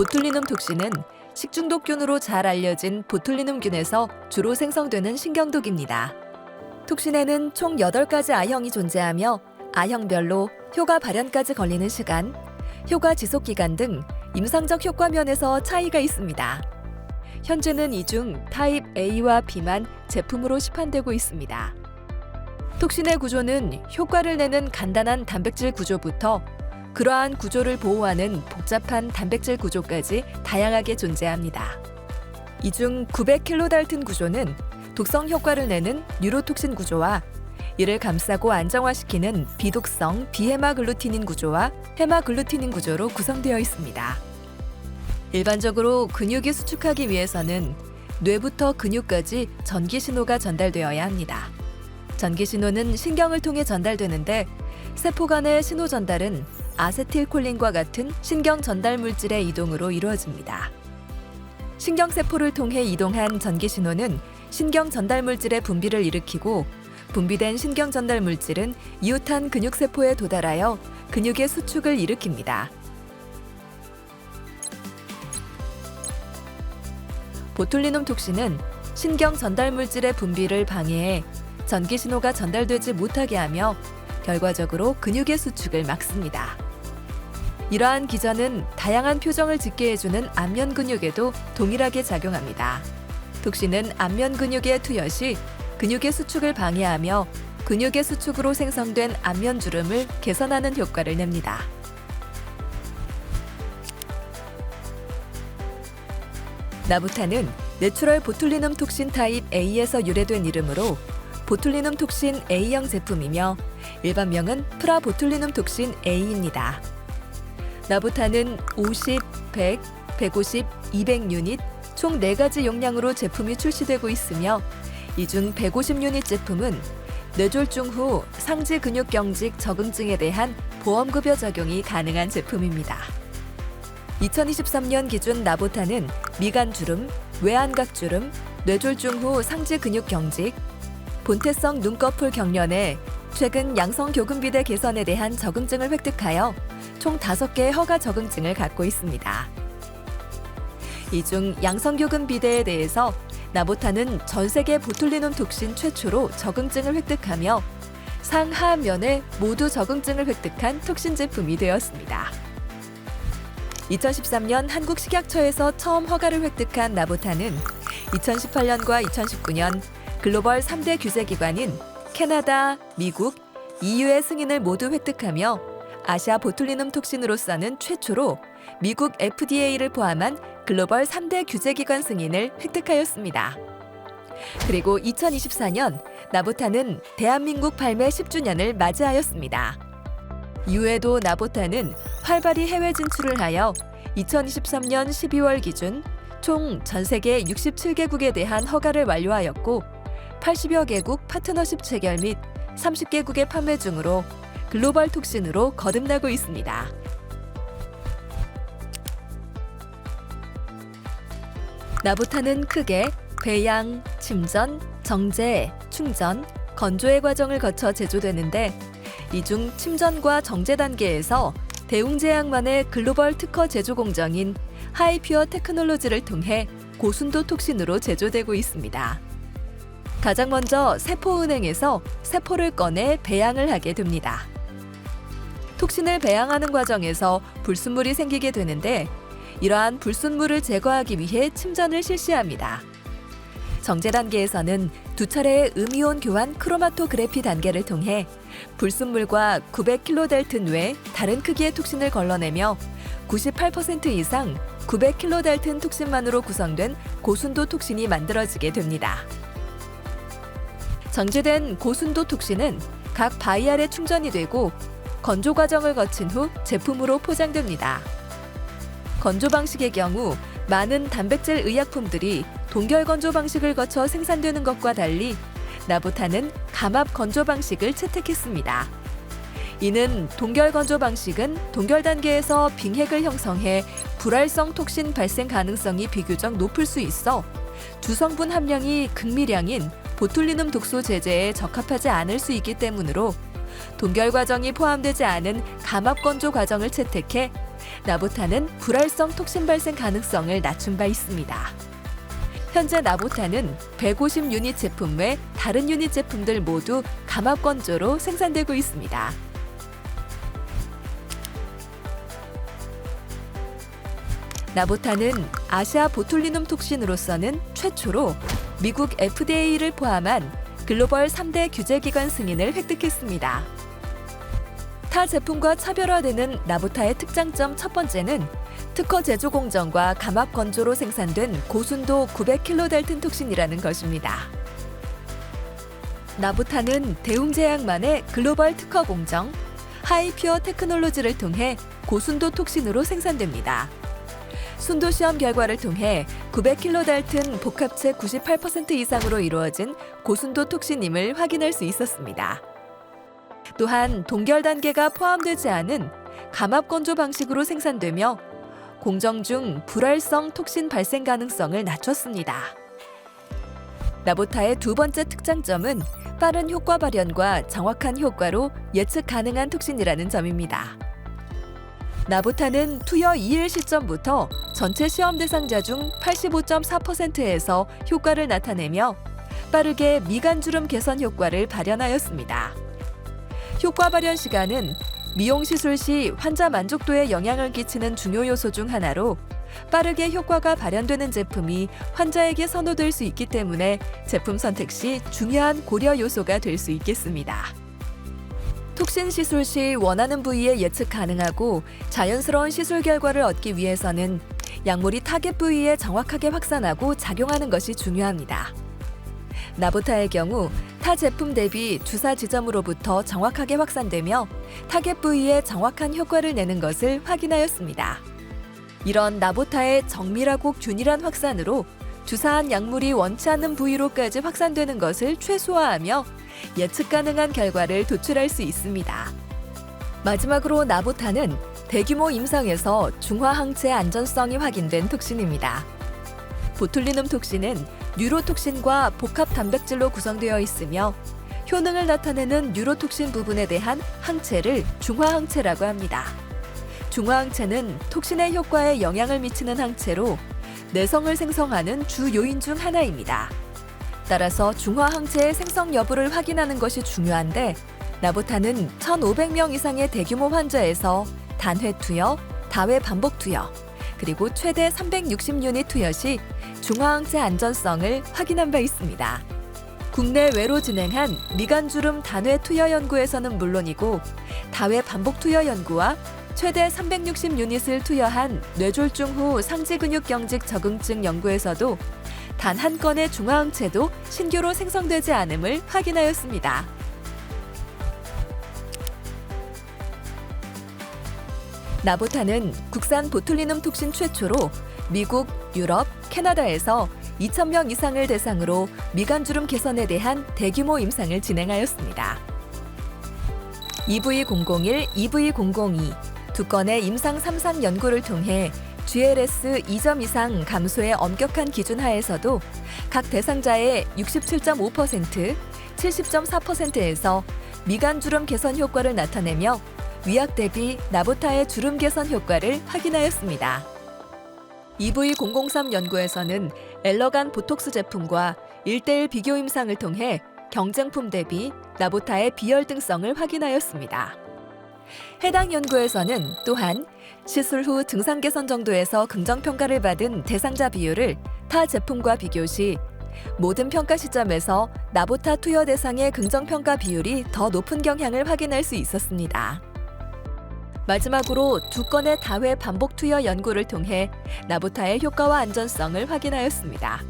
보툴리눔 톡신은 식중독균으로 잘 알려진 보툴리눔균에서 주로 생성되는 신경독입니다. 톡신에는 총 8가지 아형이 존재하며 아형별로 효과 발현까지 걸리는 시간, 효과 지속 기간 등 임상적 효과 면에서 차이가 있습니다. 현재는 이 중 타입 A와 B만 제품으로 시판되고 있습니다. 톡신의 구조는 효과를 내는 간단한 단백질 구조부터 그러한 구조를 보호하는 복잡한 단백질 구조까지 다양하게 존재합니다. 이 중 900킬로달튼 구조는 독성 효과를 내는 뉴로톡신 구조와 이를 감싸고 안정화시키는 비독성 비헤마글루티닌 구조와 헤마글루티닌 구조로 구성되어 있습니다. 일반적으로 근육이 수축하기 위해서는 뇌부터 근육까지 전기 신호가 전달되어야 합니다. 전기 신호는 신경을 통해 전달되는데 세포 간의 신호 전달은 아세틸콜린과 같은 신경 전달 물질의 이동으로 이루어집니다. 신경 세포를 통해 이동한 전기 신호는 신경 전달 물질의 분비를 일으키고 분비된 신경 전달 물질은 이웃한 근육 세포에 도달하여 근육의 수축을 일으킵니다. 보툴리눔 톡신은 신경 전달 물질의 분비를 방해해 전기 신호가 전달되지 못하게 하며 결과적으로 근육의 수축을 막습니다. 이러한 기전은 다양한 표정을 짓게 해주는 안면 근육에도 동일하게 작용합니다. 톡신은 안면 근육의 투여 시 근육의 수축을 방해하며 근육의 수축으로 생성된 안면 주름을 개선하는 효과를 냅니다. 나부타는 내추럴 보툴리눔 톡신 타입 A에서 유래된 이름으로 보툴리눔 톡신 A형 제품이며 일반명은 프라보툴리눔 톡신 A입니다. 나부타는 50, 100, 150, 200 유닛 총 4가지 용량으로 제품이 출시되고 있으며 이 중 150 유닛 제품은 뇌졸중 후 상지 근육 경직 적응증에 대한 보험급여 적용이 가능한 제품입니다. 2023년 기준 나보타는 미간 주름, 외안각 주름, 뇌졸중 후 상지 근육 경직, 본태성 눈꺼풀 경련에 최근 양성 교근비대 개선에 대한 적응증을 획득하여 총 5개의 허가 적응증을 갖고 있습니다. 이 중 양성 교근 비대에 대해서 나보타는 전 세계 보툴리눔 톡신 최초로 적응증을 획득하며 상하면에 모두 적응증을 획득한 톡신 제품이 되었습니다. 2013년 한국 식약처에서 처음 허가를 획득한 나보타는 2018년과 2019년 글로벌 3대 규제기관인 캐나다, 미국, EU의 승인을 모두 획득하며 아시아 보툴리눔 톡신으로서는 최초로 미국 FDA를 포함한 글로벌 3대 규제기관 승인을 획득하였습니다. 그리고 2024년 나보타는 대한민국 발매 10주년을 맞이하였습니다. 이후에도 나보타는 활발히 해외 진출을 하여 2023년 12월 기준 총 전 세계 67개국에 대한 허가를 완료하였고 80여 개국 파트너십 체결 및 30개국의 판매 중으로 글로벌 톡신으로 거듭나고 있습니다. 나부타는 크게 배양, 침전, 정제, 충전, 건조의 과정을 거쳐 제조되는데 이 중 침전과 정제 단계에서 대웅제약만의 글로벌 특허 제조 공정인 하이퓨어 테크놀로지를 통해 고순도 톡신으로 제조되고 있습니다. 가장 먼저 세포은행에서 세포를 꺼내 배양을 하게 됩니다. 톡신을 배양하는 과정에서 불순물이 생기게 되는데 이러한 불순물을 제거하기 위해 침전을 실시합니다. 정제 단계에서는 두 차례의 음이온 교환 크로마토그래피 단계를 통해 불순물과 900킬로달튼 외 다른 크기의 톡신을 걸러내며 98% 이상 900킬로달튼 톡신만으로 구성된 고순도 톡신이 만들어지게 됩니다. 정제된 고순도 톡신은 각 바이알에 충전이 되고 건조 과정을 거친 후 제품으로 포장됩니다. 건조 방식의 경우 많은 단백질 의약품들이 동결 건조 방식을 거쳐 생산되는 것과 달리 나부타는 감압 건조 방식을 채택했습니다. 이는 동결 건조 방식은 동결 단계에서 빙핵을 형성해 불활성 톡신 발생 가능성이 비교적 높을 수 있어 주성분 함량이 극미량인 보툴리눔 독소 제제에 적합하지 않을 수 있기 때문으로 동결 과정이 포함되지 않은 감압 건조 과정을 채택해 나보타는 불활성 톡신 발생 가능성을 낮춘 바 있습니다. 현재 나보타는 150 유닛 제품 외 다른 유닛 제품들 모두 감압 건조로 생산되고 있습니다. 나보타는 아시아 보툴리눔 톡신으로서는 최초로 미국 FDA를 포함한 글로벌 3대 규제기관 승인을 획득했습니다. 타 제품과 차별화되는 나보타의 특장점 첫 번째는 특허 제조 공정과 감압 건조로 생산된 고순도 900kDalton 톡신이라는 것입니다. 나보타는 대웅제약만의 글로벌 특허 공정 하이퓨어 테크놀로지를 통해 고순도 톡신으로 생산됩니다. 순도 시험 결과를 통해 900kDalton 복합체 98% 이상으로 이루어진 고순도 톡신임을 확인할 수 있었습니다. 또한 동결 단계가 포함되지 않은 감압 건조 방식으로 생산되며 공정 중 불활성 톡신 발생 가능성을 낮췄습니다. 나보타의 두 번째 특장점은 빠른 효과 발현과 정확한 효과로 예측 가능한 톡신이라는 점입니다. 나보타는 투여 2일 시점부터 전체 시험 대상자 중 85.4%에서 효과를 나타내며 빠르게 미간주름 개선 효과를 발현하였습니다. 효과 발현 시간은 미용 시술 시 환자 만족도에 영향을 끼치는 중요 요소 중 하나로 빠르게 효과가 발현되는 제품이 환자에게 선호될 수 있기 때문에 제품 선택 시 중요한 고려 요소가 될 수 있겠습니다. 톡신 시술 시 원하는 부위에 예측 가능하고 자연스러운 시술 결과를 얻기 위해서는 약물이 타겟 부위에 정확하게 확산하고 작용하는 것이 중요합니다. 나보타의 경우 타 제품 대비 주사 지점으로부터 정확하게 확산되며 타겟 부위에 정확한 효과를 내는 것을 확인하였습니다. 이런 나보타의 정밀하고 균일한 확산으로 주사한 약물이 원치 않는 부위로까지 확산되는 것을 최소화하며 예측 가능한 결과를 도출할 수 있습니다. 마지막으로 나보타는 대규모 임상에서 중화항체 안전성이 확인된 톡신입니다. 보툴리눔 톡신은 뉴로톡신과 복합 단백질로 구성되어 있으며 효능을 나타내는 뉴로톡신 부분에 대한 항체를 중화항체라고 합니다. 중화항체는 톡신의 효과에 영향을 미치는 항체로 내성을 생성하는 주 요인 중 하나입니다. 따라서 중화항체의 생성 여부를 확인하는 것이 중요한데 나보타는 1,500명 이상의 대규모 환자에서 단회 투여, 다회 반복 투여, 그리고 최대 360유닛 투여 시 중화항체 안전성을 확인한 바 있습니다. 국내외로 진행한 미간주름 단회 투여 연구에서는 물론이고 다회 반복 투여 연구와 최대 360 유닛을 투여한 뇌졸중 후 상지 근육 경직 적응증 연구에서도 단 한 건의 중화항체도 신규로 생성되지 않음을 확인하였습니다. 나보타는 국산 보툴리눔 톡신 최초로 미국, 유럽, 캐나다에서 2,000명 이상을 대상으로 미간주름 개선에 대한 대규모 임상을 진행하였습니다. EV001, EV002 두 건의 임상 3상 연구를 통해 GLS 2점 이상 감소의 엄격한 기준 하에서도 각 대상자의 67.5%, 70.4%에서 미간주름 개선 효과를 나타내며 위약 대비 나보타의 주름 개선 효과를 확인하였습니다. EV003 연구에서는 엘러간 보톡스 제품과 1대1 비교 임상을 통해 경쟁품 대비 나보타의 비혈등성을 확인하였습니다. 해당 연구에서는 또한 시술 후 증상 개선 정도에서 긍정 평가를 받은 대상자 비율을 타 제품과 비교 시 모든 평가 시점에서 나보타 투여 대상의 긍정 평가 비율이 더 높은 경향을 확인할 수 있었습니다. 마지막으로 두 건의 다회 반복 투여 연구를 통해 나보타의 효과와 안전성을 확인하였습니다.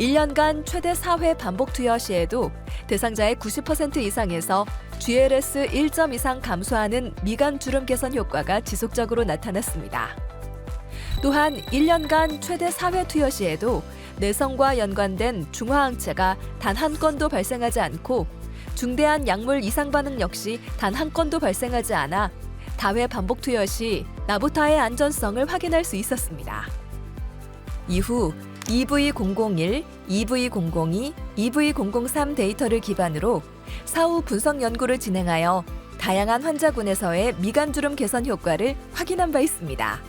1년간 최대 4회 반복 투여 시에도 대상자의 90% 이상에서 GLS 1점 이상 감소하는 미간 주름 개선 효과가 지속적으로 나타났습니다. 또한 1년간 최대 4회 투여 시에도 내성과 연관된 중화항체가 단 한 건도 발생하지 않고 중대한 약물 이상 반응 역시 단 한 건도 발생하지 않아 다회 반복 투여 시 나보타의 안전성을 확인할 수 있었습니다. 이후 EV001, EV002, EV003 데이터를 기반으로 사후 분석 연구를 진행하여 다양한 환자군에서의 미간주름 개선 효과를 확인한 바 있습니다.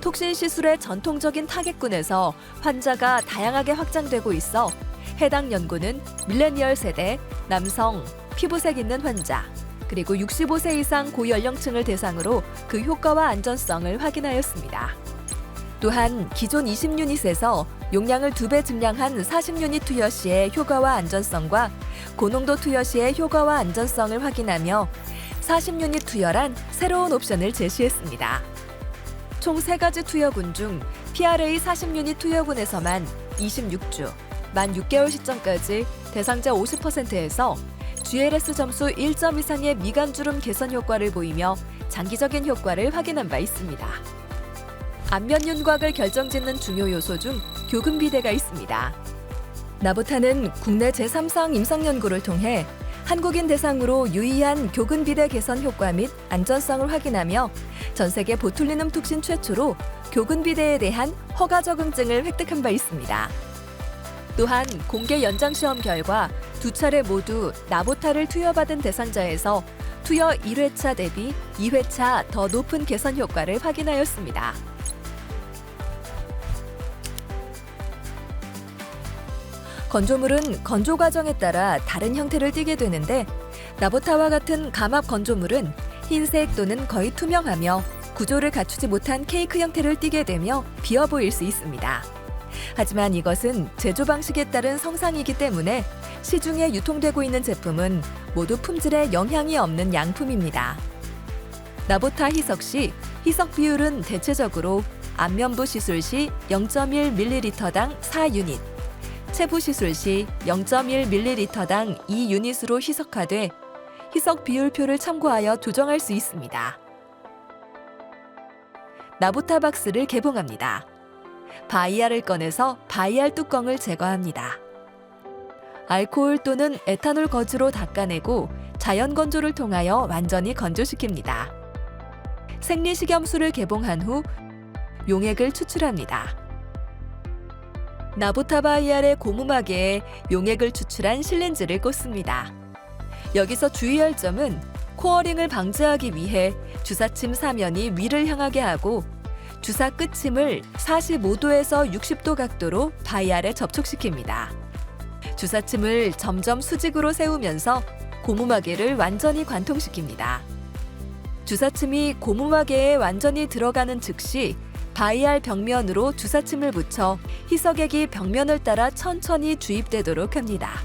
톡신 시술의 전통적인 타겟군에서 환자가 다양하게 확장되고 있어 해당 연구는 밀레니얼 세대, 남성, 피부색 있는 환자, 그리고 65세 이상 고연령층을 대상으로 그 효과와 안전성을 확인하였습니다. 또한 기존 20유닛에서 용량을 두 배 증량한 40유닛 투여 시의 효과와 안전성과 고농도 투여 시의 효과와 안전성을 확인하며 40유닛 투여란 새로운 옵션을 제시했습니다. 총 3가지 투여군 중 PRA 40유닛 투여군에서만 26주, 만 6개월 시점까지 대상자 50%에서 GLS 점수 1점 이상의 미간주름 개선 효과를 보이며 장기적인 효과를 확인한 바 있습니다. 안면 윤곽을 결정짓는 중요 요소 중 교근 비대가 있습니다. 나보타는 국내 제3상 임상 연구를 통해 한국인 대상으로 유의한 교근 비대 개선 효과 및 안전성을 확인하며 전 세계 보툴리눔 톡신 최초로 교근 비대에 대한 허가 적응증을 획득한 바 있습니다. 또한 공개 연장 시험 결과 두 차례 모두 나보타를 투여받은 대상자에서 투여 1회차 대비 2회차 더 높은 개선 효과를 확인하였습니다. 건조물은 건조 과정에 따라 다른 형태를 띠게 되는데 나보타와 같은 감압 건조물은 흰색 또는 거의 투명하며 구조를 갖추지 못한 케이크 형태를 띠게 되며 비어 보일 수 있습니다. 하지만 이것은 제조 방식에 따른 성상이기 때문에 시중에 유통되고 있는 제품은 모두 품질에 영향이 없는 양품입니다. 나보타 희석 시 희석 비율은 대체적으로 안면부 시술 시 0.1ml당 4유닛, 체부 시술 시 0.1ml당 2유닛으로 희석하되 희석 비율표를 참고하여 조정할 수 있습니다. 나보타 박스를 개봉합니다. 바이알을 꺼내서 바이알 뚜껑을 제거합니다. 알코올 또는 에탄올 거즈로 닦아내고 자연 건조를 통하여 완전히 건조시킵니다. 생리식염수를 개봉한 후 용액을 추출합니다. 나보타 바이알의 고무마개에 용액을 추출한 실렌즈를 꽂습니다. 여기서 주의할 점은 코어링을 방지하기 위해 주사침 사면이 위를 향하게 하고 주사 끝침을 45도에서 60도 각도로 바이알에 접촉시킵니다. 주사침을 점점 수직으로 세우면서 고무마개를 완전히 관통시킵니다. 주사침이 고무마개에 완전히 들어가는 즉시 바이알 벽면으로 주사침을 붙여 희석액이 벽면을 따라 천천히 주입되도록 합니다.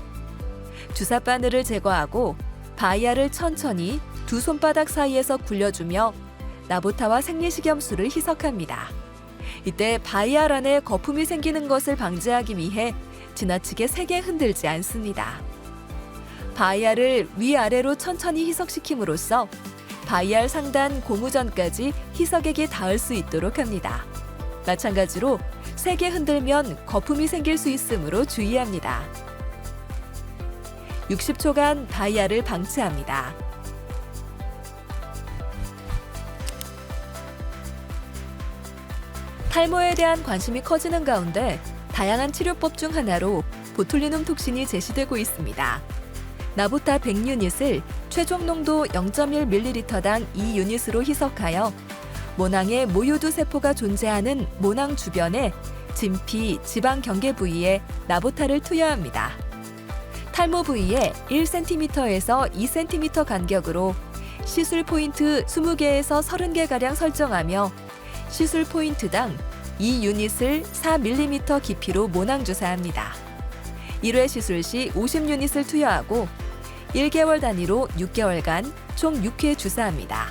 주사 바늘을 제거하고 바이알을 천천히 두 손바닥 사이에서 굴려주며 나보타와 생리식염수를 희석합니다. 이때 바이알 안에 거품이 생기는 것을 방지하기 위해 지나치게 세게 흔들지 않습니다. 바이알을 위아래로 천천히 희석시킴으로써 바이알 상단 고무전까지 희석액이 닿을 수 있도록 합니다. 마찬가지로 세게 흔들면 거품이 생길 수 있으므로 주의합니다. 60초간 바이알을 방치합니다. 탈모에 대한 관심이 커지는 가운데 다양한 치료법 중 하나로 보툴리눔 톡신이 제시되고 있습니다. 나보타 100유닛을 최종 농도 0.1ml당 2유닛으로 희석하여 모낭의 모유두 세포가 존재하는 모낭 주변에 진피, 지방 경계 부위에 나보타를 투여합니다. 탈모 부위에 1cm에서 2cm 간격으로 시술 포인트 20개에서 30개가량 설정하며 시술 포인트당 2유닛을 4mm 깊이로 모낭 주사합니다. 1회 시술 시 50유닛을 투여하고 1개월 단위로 6개월간 총 6회 주사합니다.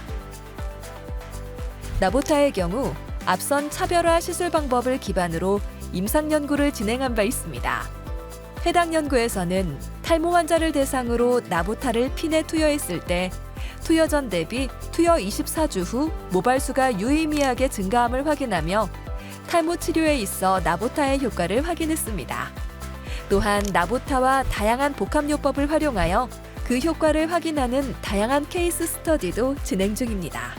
나보타의 경우 앞선 차별화 시술 방법을 기반으로 임상 연구를 진행한 바 있습니다. 해당 연구에서는 탈모 환자를 대상으로 나보타를 핀에 투여했을 때 투여 전 대비 투여 24주 후 모발수가 유의미하게 증가함을 확인하며 탈모 치료에 있어 나보타의 효과를 확인했습니다. 또한 나보타와 다양한 복합요법을 활용하여 그 효과를 확인하는 다양한 케이스 스터디도 진행 중입니다.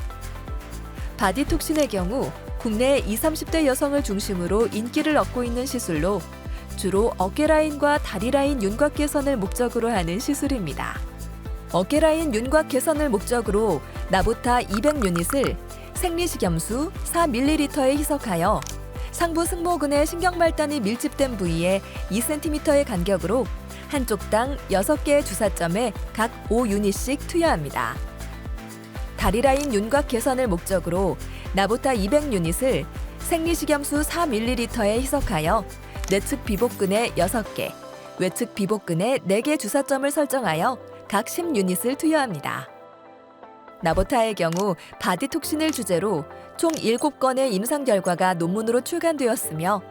바디톡신의 경우 국내 20, 30대 여성을 중심으로 인기를 얻고 있는 시술로 주로 어깨 라인과 다리 라인 윤곽 개선을 목적으로 하는 시술입니다. 어깨 라인 윤곽 개선을 목적으로 나보타 200유닛을 생리식염수 4ml에 희석하여 상부 승모근의 신경말단이 밀집된 부위에 2cm의 간격으로 한쪽당 6개의 주사점에 각 5유닛씩 투여합니다. 다리 라인 윤곽 개선을 목적으로 나보타 200유닛을 생리식염수 4ml에 희석하여 내측 비복근에 6개, 외측 비복근에 4개 주사점을 설정하여 각 10유닛을 투여합니다. 나보타의 경우 바디 톡신을 주제로 총 7건의 임상 결과가 논문으로 출간되었으며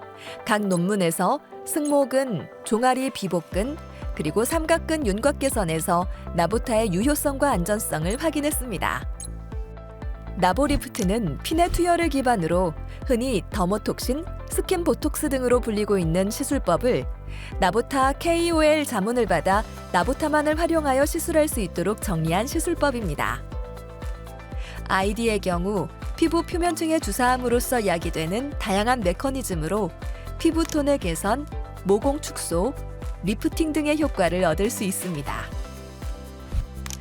각 논문에서 승모근, 종아리 비복근, 그리고 삼각근 윤곽 개선에서 나보타의 유효성과 안전성을 확인했습니다. 나보리프트는 핀의 투여를 기반으로 흔히 더모톡신, 스킨 보톡스 등으로 불리고 있는 시술법을 나보타 KOL 자문을 받아 나보타만을 활용하여 시술할 수 있도록 정리한 시술법입니다. 아이디의 경우 피부 표면층에 주사함으로써 야기되는 다양한 메커니즘으로 피부 톤의 개선, 모공 축소, 리프팅 등의 효과를 얻을 수 있습니다.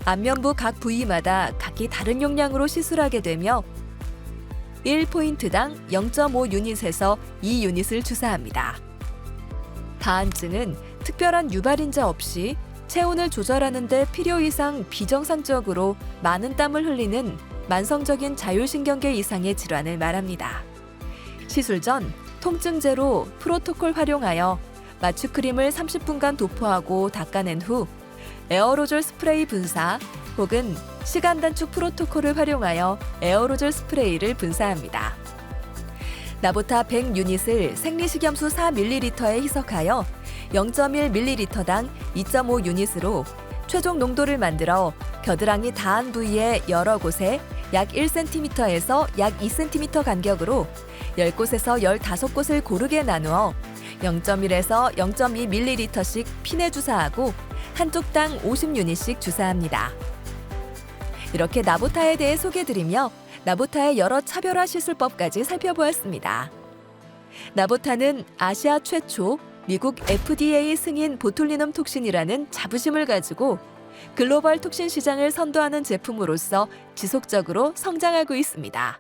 안면부 각 부위마다 각기 다른 용량으로 시술하게 되며 1포인트당 0.5 유닛에서 2 유닛을 주사합니다. 다한증은 특별한 유발인자 없이 체온을 조절하는 데 필요 이상 비정상적으로 많은 땀을 흘리는 만성적인 자율신경계 이상의 질환을 말합니다. 시술 전 통증제로 프로토콜 활용하여 마취 크림을 30분간 도포하고 닦아낸 후 에어로졸 스프레이 분사 혹은 시간 단축 프로토콜을 활용하여 에어로졸 스프레이를 분사합니다. 나보타 100 유닛을 생리식염수 4ml에 희석하여 0.1ml당 2.5 유닛으로 최종 농도를 만들어 겨드랑이 닿은 부위의 여러 곳에 약 1cm에서 약 2cm 간격으로 10곳에서 15곳을 고르게 나누어 0.1에서 0.2ml씩 핀에 주사하고 한쪽당 50유닛씩 주사합니다. 이렇게 나보타에 대해 소개드리며 나보타의 여러 차별화 시술법까지 살펴보았습니다. 나보타는 아시아 최초 미국 FDA 승인 보툴리눔 톡신이라는 자부심을 가지고 글로벌 톡신 시장을 선도하는 제품으로서 지속적으로 성장하고 있습니다.